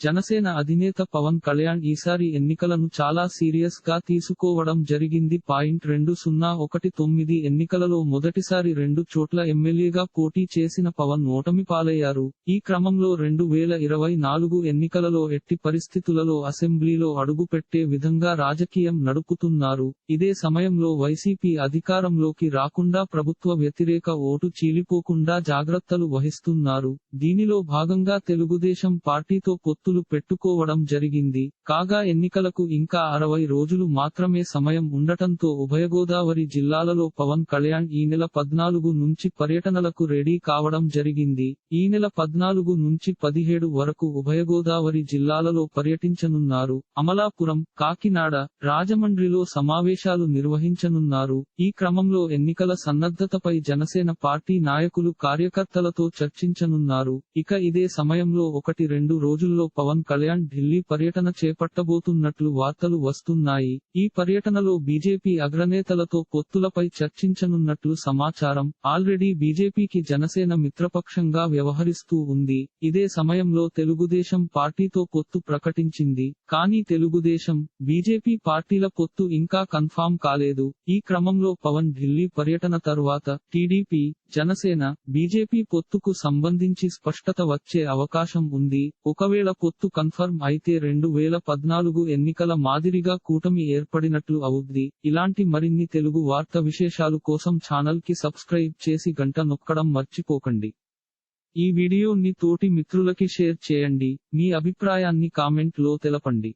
జనసేన అధినేత పవన్ కళ్యాణ్ ఈసారి ఎన్నికలను చాలా సీరియస్గా తీసుకోవడం జరిగింది. పాయింట్ రెండు సున్నా ఒకటి తొమ్మిది ఎన్నికలలో మొదటిసారి రెండు చోట్ల ఎమ్మెల్యేగా పోటీ చేసిన పవన్ ఓటమి పాలయ్యారు. ఈ క్రమంలో రెండు వేల ఇరవై నాలుగు ఎన్నికలలో ఎట్టి పరిస్థితులలో అసెంబ్లీలో అడుగు పెట్టే విధంగా రాజకీయం నడుపుతున్నారు. ఇదే సమయంలో వైసీపీ అధికారంలోకి రాకుండా ప్రభుత్వ వ్యతిరేక ఓటు చీలిపోకుండా జాగ్రత్తలు వహిస్తున్నారు. దీనిలో భాగంగా తెలుగుదేశం పార్టీతో పొత్తులు పెట్టుకోవడం జరిగింది. కాగా ఎన్నికలకు ఇంకా అరవై రోజులు మాత్రమే సమయం ఉండటంతో ఉభయ గోదావరి జిల్లాలలో పవన్ కళ్యాణ్ ఈ నెల పద్నాలుగు నుంచి పర్యటనలకు రెడీ కావడం జరిగింది. ఈ నెల పద్నాలుగు నుంచి పదిహేడు వరకు ఉభయ గోదావరి జిల్లాలలో పర్యటించనున్నారు. అమలాపురం కాకినాడ రాజమండ్రిలో సమావేశాలు నిర్వహించనున్నారు. ఈ క్రమంలో ఎన్నికల సన్నద్ధతపై జనసేన పార్టీ నాయకులు కార్యకర్తలతో చర్చించనున్నారు. ఇక ఇదే సమయంలో ఒకటి రెండు రోజుల్లో పవన్ కళ్యాణ్ ఢిల్లీ పర్యటన చేపట్టబోతున్నట్లు వార్తలు వస్తున్నాయి. ఈ పర్యటనలో బీజేపీ అగ్రనేతలతో పొత్తులపై చర్చించనున్నట్లు సమాచారం. ఆల్రెడీ బీజేపీకి జనసేన మిత్రపక్షంగా వ్యవహరిస్తూ ఉంది. ఇదే సమయంలో తెలుగుదేశం పార్టీతో పొత్తు ప్రకటించింది. కానీ తెలుగుదేశం బీజేపీ పార్టీల పొత్తు ఇంకా కన్ఫామ్ కాలేదు. ఈ క్రమంలో పవన్ ఢిల్లీ పర్యటన తరువాత టీడీపీ జనసేన బీజేపీ పొత్తుకు సంబంధించి స్పష్టత వచ్చే అవకాశం ఉంది. ఒకవేళ పొత్తు కన్ఫర్మ్ అయితే రెండు వేల పద్నాలుగు ఎన్నికల మాదిరిగా కూటమి ఏర్పడినట్లు అవుద్ది. ఇలాంటి మరిన్ని తెలుగు వార్త విశేషాలు కోసం ఛానల్కి సబ్స్క్రైబ్ చేసి గంట నొక్కడం మర్చిపోకండి. ఈ వీడియోని తోటి మిత్రులకి షేర్ చేయండి. మీ అభిప్రాయాన్ని కామెంట్లో తెలపండి.